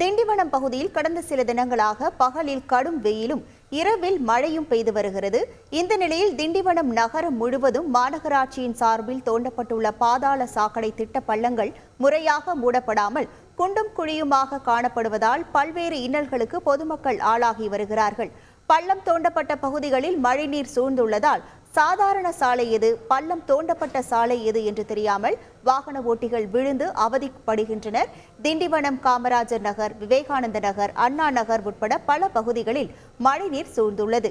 திண்டிவனம் பகுதியில் கடந்த சில தினங்களாக பகலில் கடும் வெயிலும் இரவில் மழையும் பெய்து வருகிறது. இந்த நிலையில் திண்டிவனம் நகரம் முழுவதும் மாநகராட்சியின் சார்பில் தோண்டப்பட்டுள்ள பாதாள சாக்கடை திட்ட பள்ளங்கள் முறையாக மூடப்படாமல் குண்டும் குழியுமாக காணப்படுவதால் பல்வேறு இன்னல்களுக்கு பொதுமக்கள் ஆளாகி வருகிறார்கள். பள்ளம் தோண்டப்பட்ட பகுதிகளில் மழைநீர் சூழ்ந்துள்ளதால் சாதாரண சாலை எது? பள்ளம் தோண்டப்பட்ட சாலை எது என்று தெரியாமல் வாகன ஓட்டிகள் விழுந்து அவதிப்படுகின்றனர். திண்டிவனம் காமராஜர் நகர் விவேகானந்த நகர் அண்ணா நகர் உட்பட பல பகுதிகளில் மழைநீர் சூழ்ந்துள்ளது.